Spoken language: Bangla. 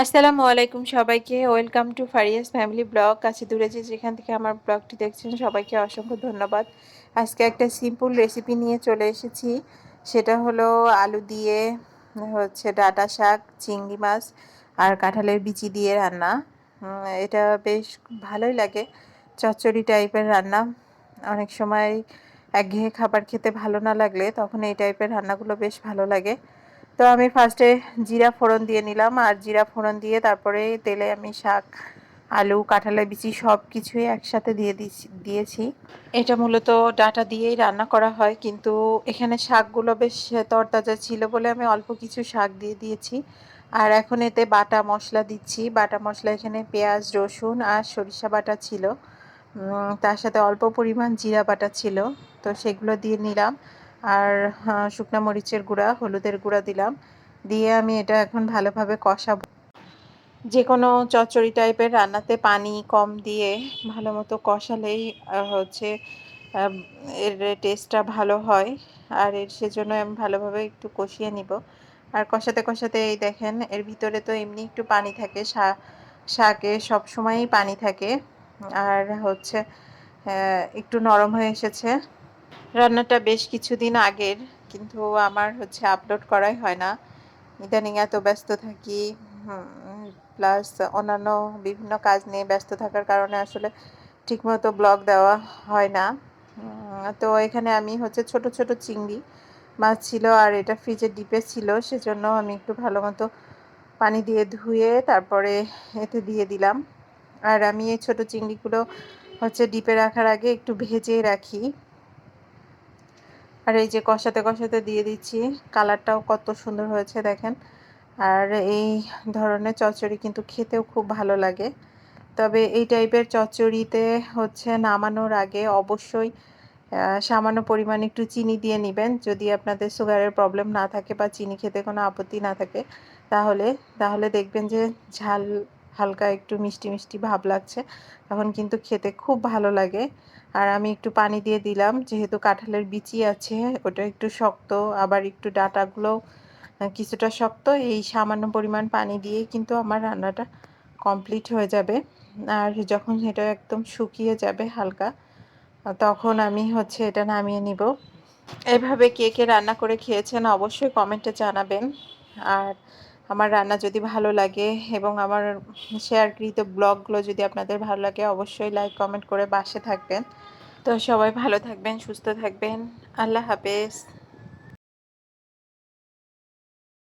আসসালামু আলাইকুম সবাইকে। Welcome to Faria's family blog কাছে দূরে যে যেখান থেকে আমার ব্লগটি দেখছেন, সবাইকে অসংখ্য ধন্যবাদ। আজকে একটা সিম্পল রেসিপি নিয়ে চলে এসেছি। সেটা হলো আলু দিয়ে হচ্ছে ডাটা শাক, চিংড়ি মাছ আর কাঁঠালের বিচি দিয়ে রান্না। এটা বেশ ভালোই লাগে। চচ্চড়ি টাইপের রান্না। অনেক সময় একঘেয়ে খাবার খেতে ভালো না লাগলে তখন এই টাইপের রান্নাগুলো বেশ ভালো লাগে। তো আমি ফার্স্টে জিরা ফোড়ন দিয়ে নিলাম, আর জিরা ফোড়ন দিয়ে তারপরে তেলে আমি শাক, আলু কাঁঠালের বিচি সব কিছুই একসাথে দিয়ে দিয়েছি দিয়েছি। এটা মূলত ডাটা দিয়েই রান্না করা হয়, কিন্তু এখানে শাকগুলো বেশ তরতাজা ছিল বলে আমি অল্প কিছু শাক দিয়ে দিয়েছি। আর এখন এতে বাটা মশলা দিচ্ছি, বাটা মশলা এখানে পেঁয়াজ, রসুন আর সরিষা বাটা ছিল। তার সাথে অল্প পরিমাণ জিরা বাটা ছিল, তো সেগুলো দিয়ে নিলাম। আর আহ, শুকনো মরিচের গুঁড়া হলুদের গুঁড়া দিলাম। দিয়ে আমি এটা এখন ভালোভাবে কষাবো। যে কোনো চচ্চড়ি টাইপের রান্নাতে পানি কম দিয়ে ভালো মতো কষালেই হচ্ছে এর টেস্টটা ভালো হয়। আর এর সেজন্য আমি ভালোভাবে একটু কষিয়ে নিব। আর কষাতে কষাতে এই দেখেন এর ভিতরে তো এমনি একটু পানি থাকে। শাকে সব সময়ই পানি থাকে। আর হচ্ছে একটু নরম হয়ে এসেছে। রান্নাটা বেশ কিছুদিন আগের, কিন্তু আমার হচ্ছে আপলোড করাই হয় না। ইদানিং এত ব্যস্ত থাকি প্লাস অন্যান্য বিভিন্ন কাজ নিয়ে ব্যস্ত থাকার কারণে আসলে ঠিকমতো ব্লগ দেওয়া হয় না। তো এখানে আমি হচ্ছে ছোট ছোট চিংড়ি মাছ ছিল আর এটা ফ্রিজে ডিপে ছিল, সেজন্য আমি একটু ভালো মতো পানি দিয়ে ধুয়ে তারপরে এতে দিয়ে দিলাম। আর আমি এই ছোট চিংড়িগুলো হচ্ছে ডিপে রাখার আগে একটু ভেজে রাখি। আর এই যে কষাতে কষাতে দিয়ে দিচ্ছি, কালারটাও কত সুন্দর হয়েছে দেখেন। আর এই ধরনের চচ্চড়ি কিন্তু খেতেও খুব ভালো লাগে। তবে এই টাইপের চচ্চড়িতে হচ্ছে নামানোর আগে অবশ্যই সামান্য পরিমাণ একটু চিনি দিয়ে নেবেন। যদি আপনাদের সুগারের প্রবলেম না থাকে বা চিনি খেতে কোনো আপত্তি না থাকে, তাহলে তাহলে দেখবেন যে ঝাল হালকা একটু মিষ্টি মিষ্টি ভাব লাগছে। তখন কিন্তু খেতে খুব ভালো লাগে। আর আমি একটু পানি দিয়ে দিলাম। যেহেতু কাঁঠালের বিচি আছে, ওটা একটু শক্ত, আবার একটু ডাটাগুলো কিছুটা শক্ত, এই সামান্য পরিমাণ পানি দিয়ে কিন্তু আমার রান্নাটা কমপ্লিট হয়ে যাবে। আর যখন এটা একদম শুকিয়ে যাবে হালকা, তখন আমি হচ্ছে এটা নামিয়ে নিব। এভাবে কে কে রান্না করে খেয়েছেন অবশ্যই কমেন্টে জানাবেন। আর আমার রান্না যদি ভালো লাগে এবং আমার শেয়ারকৃত ব্লগগুলো যদি আপনাদের ভালো লাগে, অবশ্যই লাইক কমেন্ট করে বাসে থাকবেন। তো সবাই ভালো থাকবেন, সুস্থ থাকবেন। আল্লাহ হাফেজ।